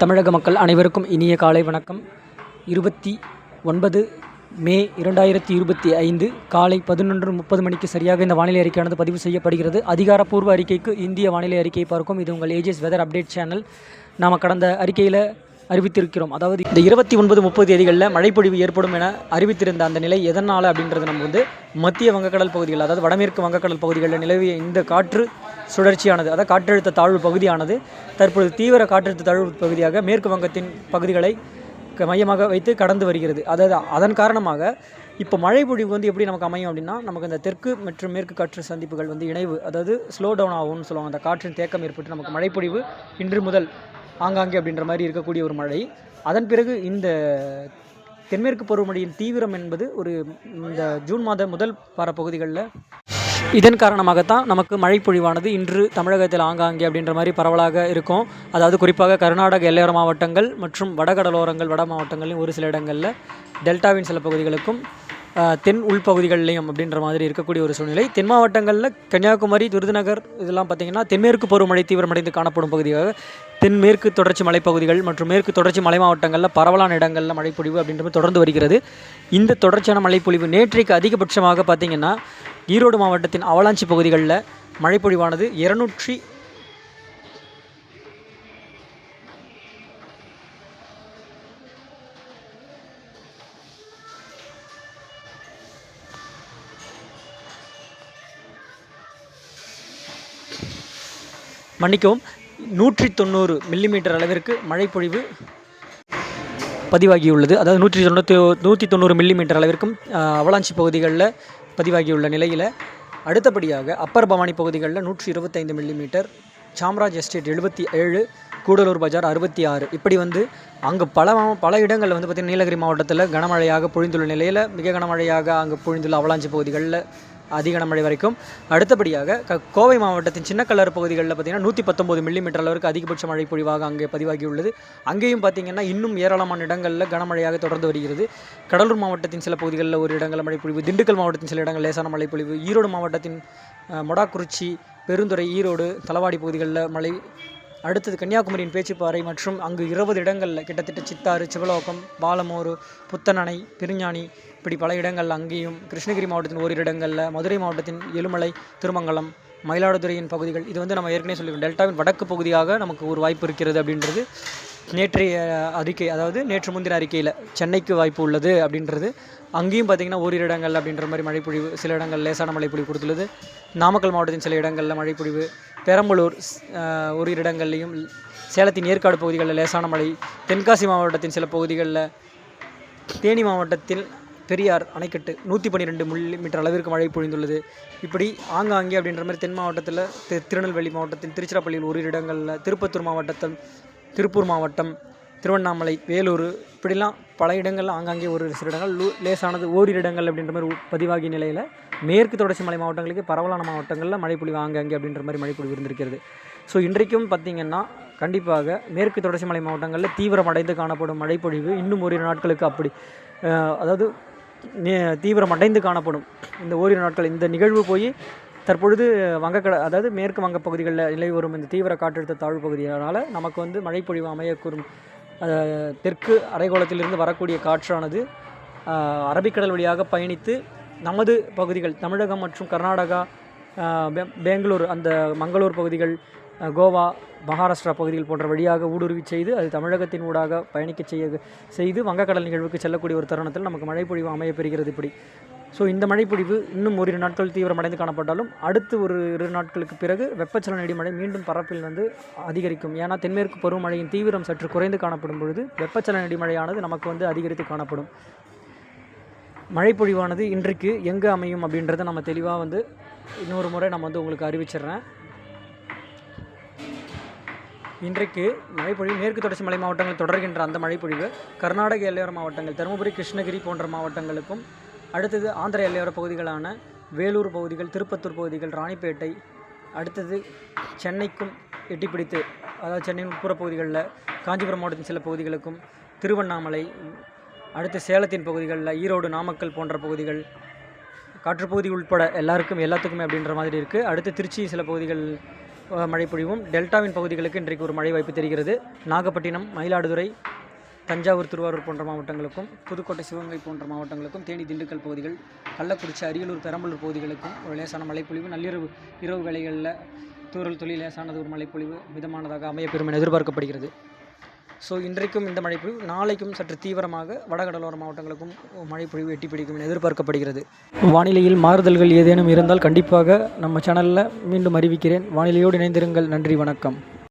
தமிழக மக்கள் அனைவருக்கும் இனிய காலை வணக்கம். இருபத்தி ஒன்பது மே இரண்டாயிரத்தி இருபத்தி ஐந்து காலை பதினொன்று முப்பது மணிக்கு சரியாக இந்த வானிலை அறிக்கையானது பதிவு செய்யப்படுகிறது. அதிகாரப்பூர்வ அறிக்கைக்கு இந்திய வானிலை அறிக்கையை பார்க்கும். இது உங்கள் ஏஜிஎஸ் வெதர் அப்டேட் சேனல் நாம் கடந்த அறிக்கையில் அறிவித்திருக்கிறோம். அதாவது இந்த இருபத்தி ஒன்பது முப்பது தேதிகளில் மழைப்பொழிவு ஏற்படும் என அறிவித்திருந்த அந்த நிலை எதனால் அப்படின்றது நம்ம வந்து மத்திய வங்கக்கடல் பகுதிகள் அதாவது வடமேற்கு வங்கக்கடல் பகுதிகளில் நிலவிய இந்த காற்று சுழற்சியானது அதாவது காற்றழுத்த தாழ்வு பகுதியானது தற்பொழுது தீவிர காற்றழுத்த தாழ்வு பகுதியாக மேற்கு வங்கத்தின் பகுதிகளை க- மையமாக வைத்து கடந்து வருகிறது. அதாவது அதன் காரணமாக இப்போ மழை பொழிவு வந்து எப்படி நமக்கு அமையும் அப்படின்னா நமக்கு இந்த தெற்கு மற்றும் மேற்கு காற்று சந்திப்புகள் வந்து இணைவு அதாவது ஸ்லோ டவுன் ஆகும்னு சொல்லுவாங்க. அந்த காற்றின் தேக்கம் ஏற்பட்டு நமக்கு மழைப்பொழிவு இன்று முதல் ஆங்காங்கே அப்படின்ற மாதிரி இருக்கக்கூடிய ஒரு மழை. அதன் பிறகு இந்த தென்மேற்கு பருவமழையின் தீவிரம் என்பது ஒரு இந்த ஜூன் மாத முதல் வார பகுதிகளில் இதன் காரணமாகத்தான் நமக்கு மழைப்பொழிவானது இன்று தமிழகத்தில் ஆங்காங்கே அப்படின்ற மாதிரி பரவலாக இருக்கும். அதாவது குறிப்பாக கர்நாடக எல்லையோர மாவட்டங்கள் மற்றும் வடகடலோரங்கள் வட மாவட்டங்களிலும் ஒரு சில இடங்களில் டெல்டாவின் சில பகுதிகளுக்கும் தென் உள்பகுதிகளிலையும் அப்படின்ற மாதிரி இருக்கக்கூடிய ஒரு சூழ்நிலை. தென் மாவட்டங்களில் கன்னியாகுமரி விருதுநகர் இதெல்லாம் பார்த்திங்கன்னா தென்மேற்கு பருவமழை தீவிரமடைந்து காணப்படும் பகுதியாக தென்மேற்கு தொடர்ச்சி மலைப்பகுதிகள் மற்றும் மேற்கு தொடர்ச்சி மலை மாவட்டங்களில் பரவலான இடங்களில் மழைப்பொழிவு அப்படின்றது தொடர்ந்து வருகிறது. இந்த தொடர்ச்சியான மழைப்பொழிவு நேற்றைக்கு அதிகபட்சமாக பார்த்திங்கன்னா ஈரோடு மாவட்டத்தின் அவலாஞ்சி பகுதிகளில் மழைப்பொழிவானது இருநூற்றி மன்னிக்கவும் நூற்றி தொண்ணூறு மில்லிமீட்டர் அளவிற்கு மழைப்பொழிவு பதிவாகியுள்ளது. அதாவது நூற்றி தொண்ணூற்றி நூற்றி தொண்ணூறு மில்லிமீட்டர் அளவிற்கும் அவலாஞ்சி பகுதிகளில் பதிவாகியுள்ள நிலையில் அடுத்தபடியாக அப்பர் பவானி பகுதிகளில் நூற்றி இருபத்தைந்து மில்லிமீட்டர் சாம்ராஜ் எஸ்டேட் எழுபத்தி ஏழு கூடலூர் பஜார் அறுபத்தி ஆறு. இப்படி வந்து அங்கே பல பல இடங்களில் வந்து பார்த்திங்கன்னா நீலகிரி மாவட்டத்தில் கனமழையாக பொழிந்துள்ள நிலையில் மிக கனமழையாக அங்கே பொழிந்துள்ள அவலாஞ்சி பகுதிகளில் அதிக கனமழை வரைக்கும். அடுத்தபடியாக க கோவை மாவட்டத்தின் சின்னக்கல்லறு பகுதிகளில் பார்த்திங்கன்னா நூற்றி பத்தொம்போது மில்லிமீட்டர் அளவுக்கு அதிகபட்ச மழை பொழிவாக அங்கே பதிவாகியுள்ளது. அங்கேயும் பார்த்திங்கன்னா இன்னும் ஏராளமான இடங்களில் கனமழையாக தொடர்ந்து வருகிறது. கடலூர் மாவட்டத்தின் சில பகுதிகளில் ஒரு இடங்களில் மழைப்பொழிவு திண்டுக்கல் மாவட்டத்தின் சில இடங்கள் லேசான மழைப்பொழிவு ஈரோடு மாவட்டத்தின் மொடாக்குறிச்சி பெருந்துறை ஈரோடு தலவாடி பகுதிகளில் மழை அடுத்தது கன்னியாகுமரியின் பேச்சுப்பாறை மற்றும் அங்கு இருபது இடங்களில் கிட்டத்தட்ட சித்தாறு சிவலோகம் பாலமூர் புத்தனணை பெருஞ்சாணி இப்படி பல இடங்கள் அங்கேயும் கிருஷ்ணகிரி மாவட்டத்தின் ஓரிரு இடங்களில் மதுரை மாவட்டத்தின் எழுமலை திருமங்கலம் மயிலாடுதுறையின் பகுதிகள். இது வந்து நம்ம ஏற்கனவே சொல்லியிருக்கோம். டெல்டாவின் வடக்கு பகுதியாக நமக்கு ஒரு வாய்ப்பு இருக்கிறது அப்படின்றது. நேற்றைய அறிக்கை அதாவது நேற்று முந்தின அறிக்கையில் சென்னைக்கு வாய்ப்பு உள்ளது அப்படின்றது அங்கேயும் பார்த்திங்கன்னா ஓரிரு இடங்கள் அப்படின்ற மாதிரி மழைப்பொழிவு சில இடங்கள் லேசான மழைப்பொழிவு கொடுத்துள்ளது. நாமக்கல் மாவட்டத்தின் சில இடங்களில் மழைப்பொழிவு பெரம்பலூர் ஸ்- ஓரிரு இடங்கள்லையும் சேலத்தின் ஏற்காடு பகுதிகளில் லேசான மழை தென்காசி மாவட்டத்தின் சில பகுதிகளில் தேனி மாவட்டத்தில் பெரியார் அணைக்கட்டு நூற்றி பன்னிரெண்டு மில்லிமீட்டர் அளவிற்கு மழை பொழிந்துள்ளது. இப்படி ஆங்காங்கே அப்படின்ற மாதிரி தென் மாவட்டத்தில் திருநெல்வேலி மாவட்டத்தின் திருச்சிராப்பள்ளியில் ஒரு இடங்களில் திருப்பத்தூர் மாவட்டத்தில் திருப்பூர் மாவட்டம் திருவண்ணாமலை வேலூர் இப்படிலாம் பல இடங்களில் ஆங்காங்கே ஒரு சில இடங்கள் லூ லேசானது ஓரிரு இடங்கள் அப்படின்ற மாதிரி பதிவாகிய நிலையில் மேற்கு தொடர்ச்சி மலை மாவட்டங்களுக்கு பரவலான மாவட்டங்களில் மழைப்பொழிவு ஆங்காங்கே அப்படின்ற மாதிரி மழைப்பொழிவு இருந்திருக்கிறது. ஸோ இன்றைக்கும் பார்த்திங்கன்னா கண்டிப்பாக மேற்கு தொடர்ச்சி மலை மாவட்டங்களில் தீவிரமடைந்து காணப்படும் மழைப்பொழிவு இன்னும் ஓரிரு நாட்களுக்கு அப்படி அதாவது தீவிரமடைந்து காணப்படும். இந்த ஓரிரு நாட்கள் இந்த நிகழ்வு போய் தற்பொழுது வங்கக்கட அதாவது மேற்கு வங்க பகுதிகளில் நிலவி வரும் இந்த தீவிர காற்றழுத்த தாழ்வு பகுதியினால் நமக்கு வந்து மழைப்பொழிவு அமையக்கூறும் தெற்கு அரைகோளத்திலிருந்து வரக்கூடிய காற்றானது அரபிக்கடல் வழியாக பயணித்து நமது பகுதிகள் தமிழகம் மற்றும் கர்நாடகா பெ- பெங்களூர் அந்த மங்களூர் பகுதிகள் கோவா மகாராஷ்டிரா பகுதிகள் போன்ற வழியாக ஊடுருவி செய்து அது தமிழகத்தின் ஊடாக பயணிக்க செய்ய செய்து வங்கக்கடல் நிகழ்வுக்கு செல்லக்கூடிய ஒரு தருணத்தில் நமக்கு மழைப்பொழிவு அமையப்பெறுகிறது இப்படி. ஸோ இந்த மழைப்பொழிவு இன்னும் ஓரிரு நாட்கள் தீவிரமடைந்து காணப்பட்டாலும் அடுத்து ஒரு இரு நாட்களுக்கு பிறகு வெப்பச்சலன இடிமழை மீண்டும் பரப்பில் வந்து அதிகரிக்கும். ஏன்னா தென்மேற்கு பருவமழையின் தீவிரம் சற்று குறைந்து காணப்படும் பொழுது வெப்பச்சலன இடிமழையானது நமக்கு வந்து அதிகரித்து காணப்படும். மழைப்பொழிவானது இன்றைக்கு எங்கே அமையும் அப்படின்றத நம்ம தெளிவாக வந்து இன்னொரு முறை நம்ம வந்து உங்களுக்கு அறிவிச்சிடுறேன். இன்றைக்கு மழைப்பொழிவு மேற்கு தொடர்ச்சி மலை மாவட்டங்கள் தொடர்கின்ற அந்த மழைப்பொழிவு கர்நாடக எல்லையோர மாவட்டங்கள் தருமபுரி கிருஷ்ணகிரி போன்ற மாவட்டங்களுக்கும் அடுத்தது ஆந்திர எல்லையோர பகுதிகளான வேலூர் பகுதிகள் திருப்பத்தூர் பகுதிகள் ராணிப்பேட்டை அடுத்தது சென்னைக்கும் எட்டிப்பிடித்து அதாவது சென்னையின் உட்புற பகுதிகளில் காஞ்சிபுரம் மாவட்டத்தின் சில பகுதிகளுக்கும் திருவண்ணாமலை அடுத்து சேலத்தின் பகுதிகளில் ஈரோடு நாமக்கல் போன்ற பகுதிகள் காற்றுப்பகுதி உட்பட எல்லாருக்கும் எல்லாத்துக்குமே அப்படின்ற மாதிரி இருக்குது அடுத்து திருச்சி சில பகுதிகள் மழை பொழிவும். டெல்டாவின் பகுதிகளுக்கு இன்றைக்கு ஒரு மழை வாய்ப்பு தெரிகிறது. நாகப்பட்டினம் மயிலாடுதுறை தஞ்சாவூர் திருவாரூர் போன்ற மாவட்டங்களுக்கும் புதுக்கோட்டை சிவகங்கை போன்ற மாவட்டங்களுக்கும் தேனி திண்டுக்கல் பகுதிகள் கள்ளக்குறிச்சி அரியலூர் பெரம்பலூர் பகுதிகளுக்கும் ஒரு லேசான மழைப்பொழிவு நள்ளிரவு இரவு வேளைகளில் தூரல் தொழில் லேசானது ஒரு மழைப்பொழிவு மிதமானதாக அமையப்பெறும் என எதிர்பார்க்கப்படுகிறது. ஸோ இன்றைக்கும் இந்த மழைப்பொழிவு நாளைக்கும் சற்று தீவிரமாக வடகடலோர மாவட்டங்களுக்கும் மழைப்பொழிவு எட்டி பிடிக்கும் என எதிர்பார்க்கப்படுகிறது. வானிலையில் மாறுதல்கள் ஏதேனும் இருந்தால் கண்டிப்பாக நம்ம சேனலில் மீண்டும் அறிவிக்கிறேன். வானிலையோடு இணைந்திருங்கள். நன்றி வணக்கம்.